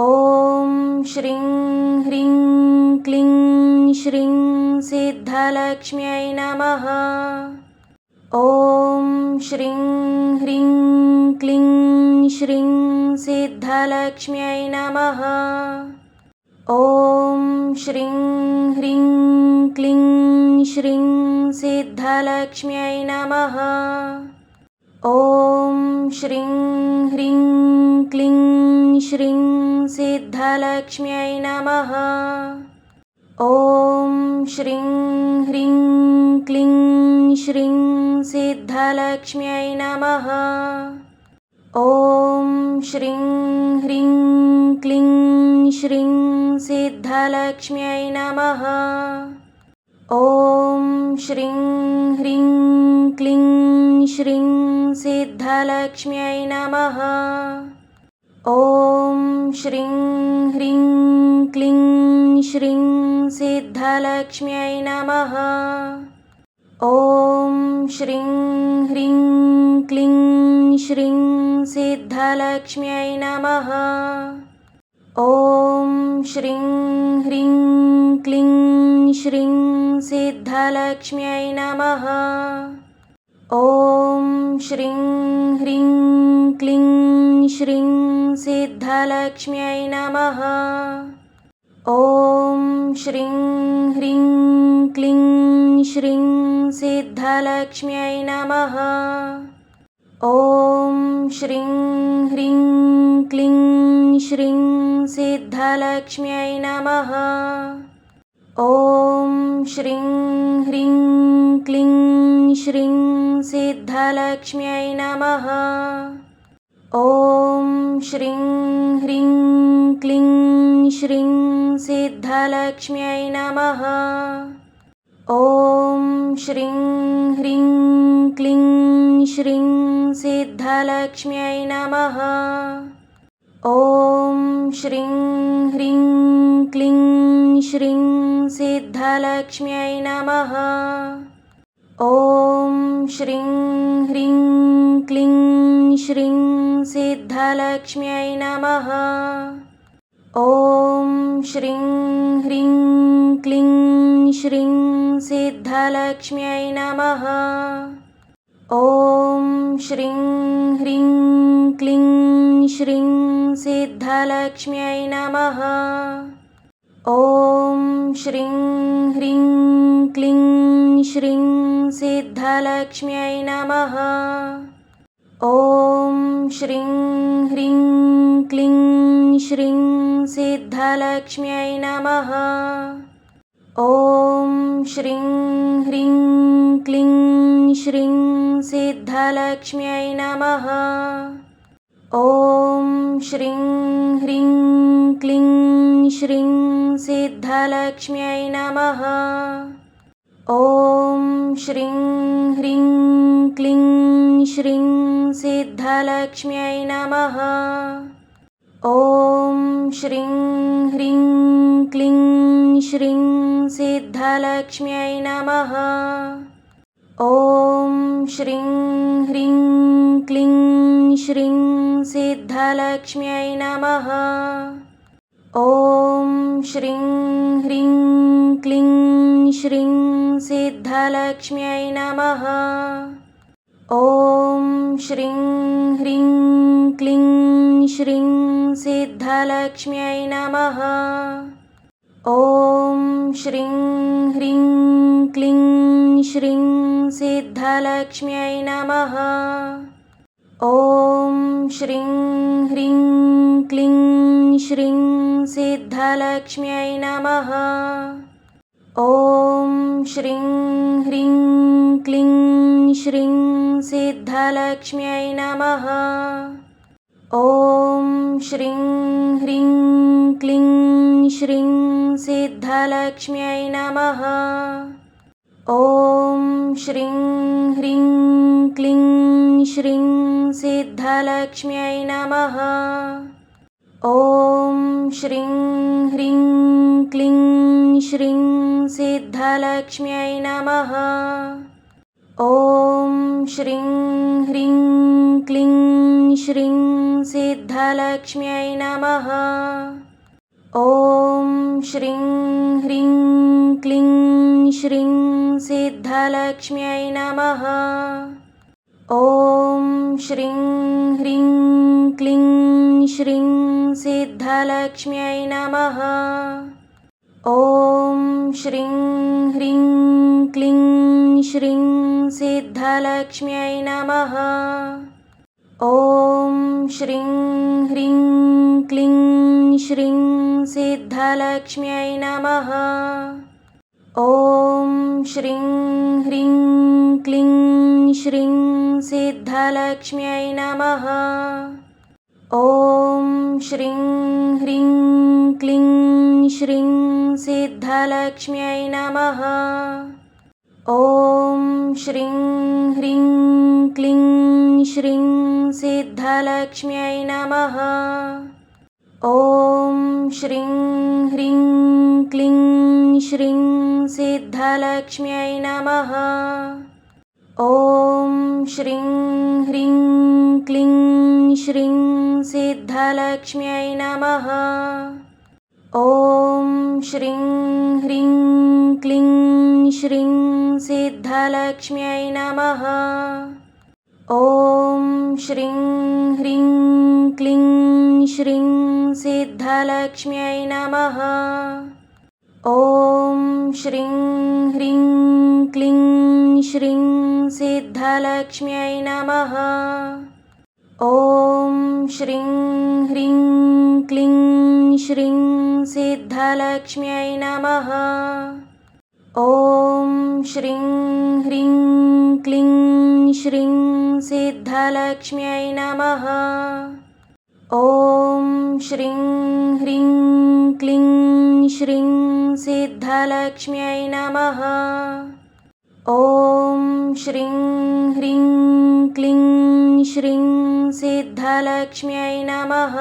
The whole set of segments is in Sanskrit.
ॐ श्रीं ह्रीं क्लीं श्रीं सिद्धलक्ष्म्यै नमः। ॐ श्रीं ह्रीं क्लीं श्रीं सिद्धलक्ष्म्यै नमः। ॐ श्रीं ह्रीं क्लीं श्रीं सिद्धलक्ष्म्यै नमः। ॐ श्रीं ह्रीं सिद्धलक्ष्म्यै नमः। ॐ श्रीं ह्रीं क्लीं श्रीं सिद्धलक्ष्म्यै नमः। ॐ श्रीं ह्रीं क्लीं श्रीं सिद्धलक्ष्म्यै नमः। ॐ श्रीं ह्रीं क्लीं श्रीं सिद्धलक्ष्म्यै नमः ॐ श्रीं ह्रीं क्लीं श्रीं सिद्धलक्ष्म्यै नमः। ॐ श्रीं ह्रीं क्लीं श्रीं सिद्धलक्ष्म्यै नमः। ॐ श्रीं ह्रीं क्लीं श्रीं सिद्धलक्ष्म्यै नमः। ॐ श्रीं ह्रीं क्लीं श्रीं सिद्धलक्ष्म्यै नमः। ॐ श्रीं ह्रीं क्लीं श्रीं सिद्धलक्ष्म्यै नमः। ॐ श्रीं ह्रीं क्लीं श्रीं सिद्धलक्ष्म्यै नमः। ॐ श्रीं ह्रीं क्लीं श्रीं सिद्धलक्ष्म्यै नमः ॐ श्रीं ह्रीं क्लीं श्रीं सिद्धलक्ष्म्यै नमः। ॐ श्रीं ह्रीं क्लीं श्रीं सिद्धलक्ष्म्यै नमः। ॐ श्रीं ह्रीं क्लीं श्रीं सिद्धलक्ष्म्यै नमः ॐ श्रीं ह्रीं क्लीं श्रीं सिद्धलक्ष्म्यै नमः। ॐ श्रीं ह्रीं क्लीं श्रीं सिद्धलक्ष्म्यै नमः। ॐ श्रीं ह्रीं क्लीं श्रीं सिद्धलक्ष्म्यै नमः। ॐ श्रीं ह्रीं क्लीं श्रीं सिद्धलक्ष्म्यै नमः। ॐ श्रीं ह्रीं क्लीं श्रीं सिद्धलक्ष्म्यै नमः। ॐ श्रीं ह्रीं क्लीं श्रीं सिद्धलक्ष्म्यै नमः। ॐ श्रीं ह्रीं क्लीं श्रीं सिद्धलक्ष्म्यै नमः ॐ श्रीं ह्रीं क्लीं श्रीं सिद्धलक्ष्म्यै नमः। ॐ श्रीं ह्रीं क्लीं श्रीं सिद्धलक्ष्म्यै नमः। ॐ श्रीं ह्रीं क्लीं श्रीं सिद्धलक्ष्म्यै नमः। ॐ श्रीं श्रीं सिद्धलक्ष्म्यै नमः। ॐ श्रीं ह्रीं क्लीं श्रीं सिद्धलक्ष्म्यै नमः। ॐ श्रीं ह्रीं क्लीं श्रीं सिद्धलक्ष्म्यै नमः। ॐ श्रीं ह्रीं क्लीं श्रीं सिद्धलक्ष्म्यै नमः। ॐ श्रीं ह्रीं क्लीं श्रीं सिद्धलक्ष्म्यै नमः। ॐ श्रीं ह्रीं क्लीं श्रीं सिद्धलक्ष्म्यै नमः। ॐ श्रीं ह्रीं क्लीं श्रीं सिद्धलक्ष्म्यै नमः ॐ श्रीं ह्रीं क्लीं श्रीं सिद्धलक्ष्म्यै नमः। ॐ श्रीं ह्रीं क्लीं श्रीं सिद्धलक्ष्म्यै नमः। ॐ श्रीं ह्रीं क्लीं श्रीं सिद्धलक्ष्म्यै नमः। ॐ श्रीं ह्रीं क्लीं श्रीं सिद्धलक्ष्म्यै नमः। ॐ श्रीं ह्रीं क्लीं श्रीं सिद्धलक्ष्म्यै नमः। ॐ श्रीं ह्रीं क्लीं श्रीं सिद्धलक्ष्म्यै नमः। ॐ श्रीं ह्रीं क्लीं श्रीं सिद्धलक्ष्म्यै नमः ॐ श्रीं ह्रीं क्लीं श्रीं सिद्धलक्ष्म्यै नमः। ॐ श्रीं ह्रीं क्लीं श्रीं सिद्धलक्ष्म्यै नमः। ॐ श्रीं ह्रीं क्लीं श्रीं सिद्धलक्ष्म्यै नमः ॐ श्रीं ह्रीं क्लीं श्रीं सिद्धलक्ष्म्यै नमः। ॐ श्रीं ह्रीं क्लीं श्रीं सिद्धलक्ष्म्यै नमः। ॐ श्रीं ह्रीं क्लीं श्रीं सिद्धलक्ष्म्यै नमः। ॐ श्रीं ह्रीं क्लीं श्रीं सिद्धलक्ष्म्यै नमः। ॐ श्रीं ह्रीं क्लीं श्रीं सिद्धलक्ष्म्यै नमः। ॐ श्रीं ह्रीं क्लीं श्रीं सिद्धलक्ष्म्यै नमः। ॐ श्रीं ह्रीं क्लीं श्रीं सिद्धलक्ष्म्यै नमः ॐ श्रीं ह्रीं क्लीं श्रीं सिद्धलक्ष्म्यै नमः।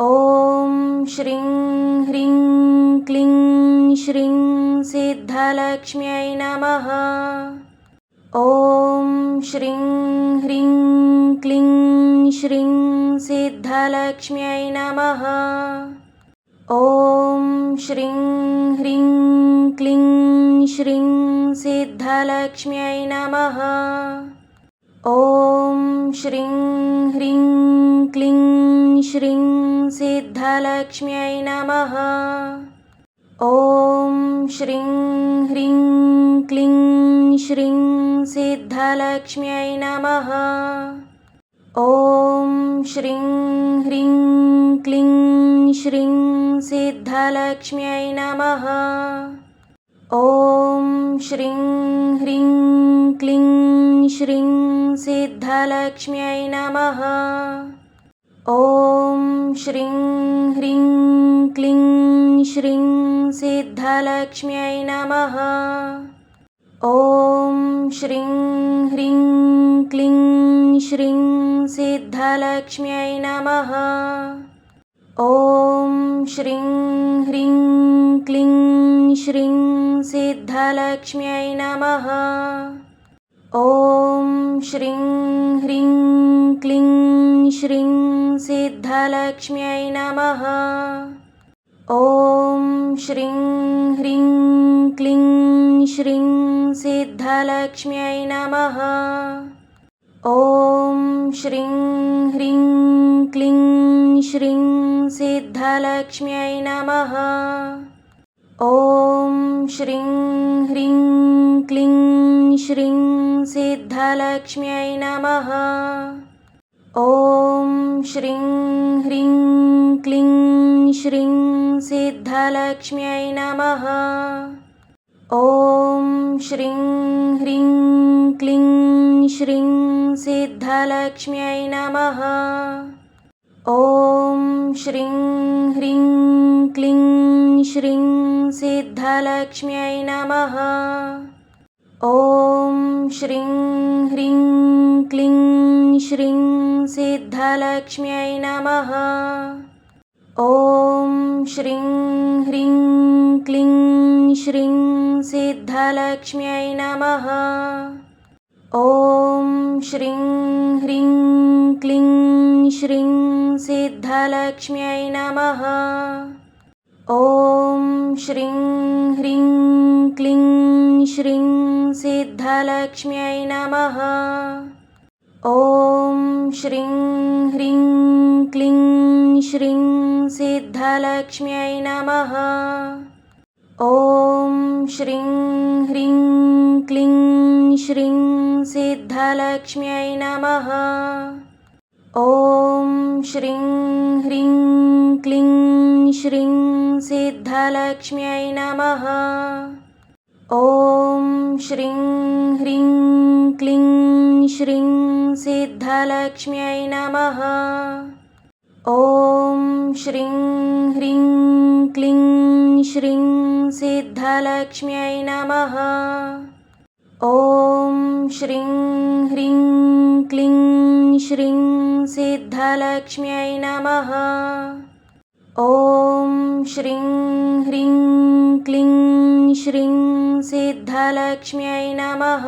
ॐ श्रीं ह्रीं क्लीं श्रीं सिद्धलक्ष्म्यै नमः। ॐ श्रीं ह्रीं क्लीं श्रीं सिद्धलक्ष्म्यै नमः। ॐ श्रीं ह्रीं सिद्धलक्ष्म्यै नमः। ॐ श्रीं ह्रीं क्लीं श्रीं सिद्धलक्ष्म्यै नमः। ॐ श्रीं ह्रीं क्लीं श्रीं सिद्धलक्ष्म्यै नमः। ॐ श्रीं ह्रीं क्लीं श्रीं सिद्धलक्ष्म्यै नमः। ॐ श्रीं ह्रीं क्लीं श्रीं सिद्धलक्ष्म्यै नमः। ॐ श्रीं ह्रीं क्लीं श्रीं सिद्धलक्ष्म्यै नमः। ॐ श्रीं ह्रीं क्लीं श्रीं सिद्धलक्ष्म्यै नमः ॐ श्रीं ह्रीं क्लीं श्रीं सिद्धलक्ष्म्यै नमः। ॐ श्रीं ह्रीं क्लीं श्रीं सिद्धलक्ष्म्यै नमः। ॐ श्रीं ह्रीं क्लीं श्रीं सिद्धलक्ष्म्यै नमः। ॐ श्रीं ह्रीं श्रीं सिद्धलक्ष्म्यै नमः। ॐ श्रीं ह्रीं क्लीं श्रीं सिद्धलक्ष्म्यै नमः। ॐ श्रीं ह्रीं क्लीं श्रीं सिद्धलक्ष्म्यै नमः। ॐ श्रीं ह्रीं क्लीं श्रीं सिद्धलक्ष्म्यै नमः ॐ श्रीं ह्रीं क्लीं श्रीं सिद्धलक्ष्म्यै नमः। ॐ श्रीं ह्रीं क्लीं श्रीं सिद्धलक्ष्म्यै नमः। ॐ श्रीं ह्रीं क्लीं श्रीं सिद्धलक्ष्म्यै नमः ॐ श्रीं ह्रीं क्लीं श्रीं सिद्धलक्ष्म्यै नमः। ॐ श्रीं ह्रीं क्लीं श्रीं सिद्धलक्ष्म्यै नमः। ॐ श्रीं ह्रीं क्लीं श्रीं सिद्धलक्ष्म्यै नमः। ॐ श्रीं ह्रीं श्रीं सिद्धलक्ष्म्यै नमः। ॐ श्रीं ह्रीं क्लीं श्रीं सिद्धलक्ष्म्यै नमः। ॐ श्रीं ह्रीं क्लीं श्रीं सिद्धलक्ष्म्यै नमः। ॐ श्रीं ह्रीं क्लीं श्रीं सिद्धलक्ष्म्यै नमः ॐ श्रीं ह्रीं क्लीं श्रीं सिद्धलक्ष्म्यै नमः। ॐ श्रीं ह्रीं क्लीं श्रीं सिद्धलक्ष्म्यै नमः।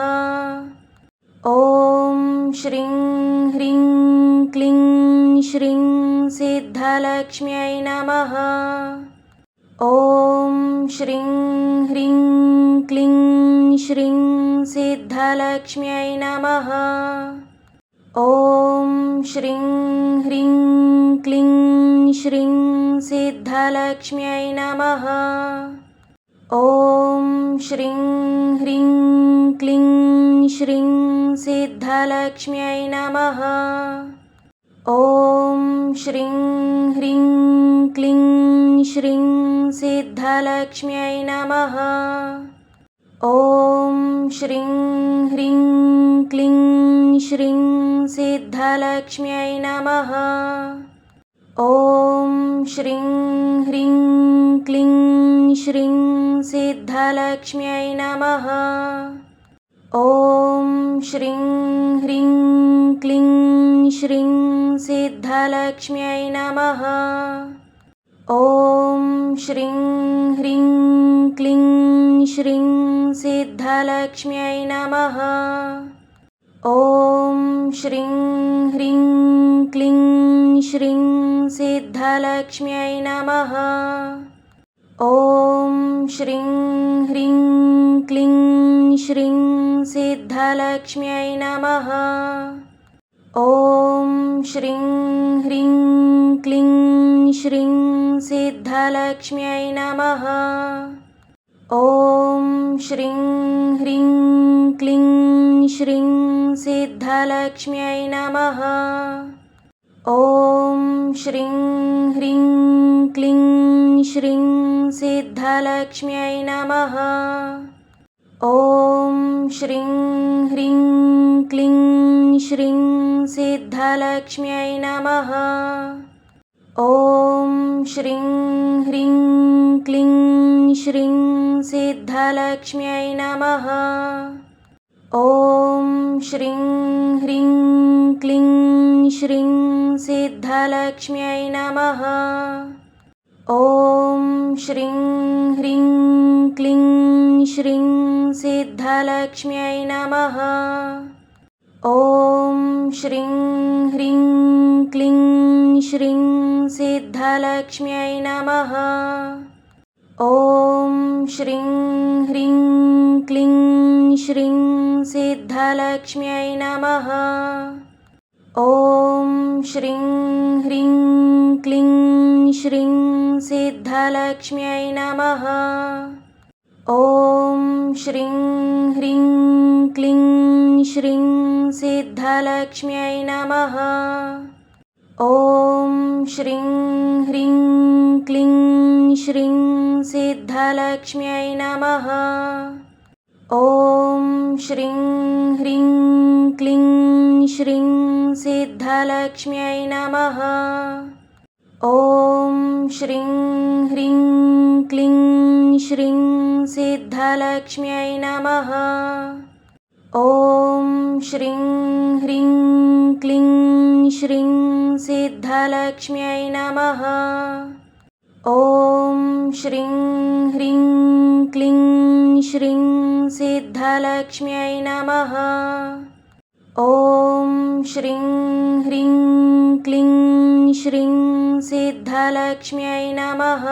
ॐ श्रीं ह्रीं क्लीं श्रीं सिद्धलक्ष्म्यै नमः। ॐ श्रीं ह्रीं क्लीं श्रीं सिद्धलक्ष्म्यै नमः। ॐ श्रीं ह्रीं क्लीं श्रीं सिद्धलक्ष्म्यै नमः। ॐ श्रीं ह्रीं क्लीं श्रीं सिद्धलक्ष्म्यै नमः। ॐ श्रीं ह्रीं क्लीं श्रीं सिद्धलक्ष्म्यै नमः। ॐ श्रीं श्रीं सिद्धलक्ष्म्यै नमः। ॐ श्रीं ह्रीं क्लीं श्रीं सिद्धलक्ष्म्यै नमः। ॐ श्रीं ह्रीं क्लीं श्रीं सिद्धलक्ष्म्यै नमः। ॐ श्रीं ह्रीं क्लीं श्रीं सिद्धलक्ष्म्यै नमः ॐ श्रीं ह्रीं क्लीं श्रीं सिद्धलक्ष्म्यै नमः। ॐ श्रीं ह्रीं क्लीं श्रीं सिद्धलक्ष्म्यै नमः। ॐ श्रीं ह्रीं क्लीं श्रीं सिद्धलक्ष्म्यै नमः। ॐ श्रीं ह्रीं क्लीं श्रीं सिद्धलक्ष्म्यै नमः। ॐ श्रीं ह्रीं क्लीं श्रीं सिद्धलक्ष्म्यै नमः। ॐ श्रीं ह्रीं क्लीं श्रीं सिद्धलक्ष्म्यै नमः। ॐ श्रीं ह्रीं क्लीं श्रीं सिद्धलक्ष्म्यै नमः ॐ श्रीं ह्रीं क्लीं श्रीं सिद्धलक्ष्म्यै नमः। ॐ श्रीं ह्रीं क्लीं श्रीं सिद्धलक्ष्म्यै नमः। ॐ श्रीं ह्रीं क्लीं श्रीं सिद्धलक्ष्म्यै नमः ॐ श्रीं ह्रीं क्लीं श्रीं सिद्धलक्ष्म्यै नमः। ॐ श्रीं ह्रीं क्लीं श्रीं सिद्धलक्ष्म्यै नमः। ॐ श्रीं ह्रीं क्लीं श्रीं सिद्धलक्ष्म्यै नमः ॐ श्रीं ह्रीं क्लीं श्रीं सिद्धलक्ष्म्यै नमः। ॐ श्रीं ह्रीं क्लीं श्रीं सिद्धलक्ष्म्यै नमः। ॐ श्रीं ह्रीं क्लीं श्रीं सिद्धलक्ष्म्यै नमः ॐ श्रीं ह्रीं क्लीं श्रीं सिद्धलक्ष्म्यै नमः। ॐ श्रीं ह्रीं क्लीं श्रीं सिद्धलक्ष्म्यै नमः। ॐ श्रीं ह्रीं क्लीं श्रीं सिद्धलक्ष्म्यै नमः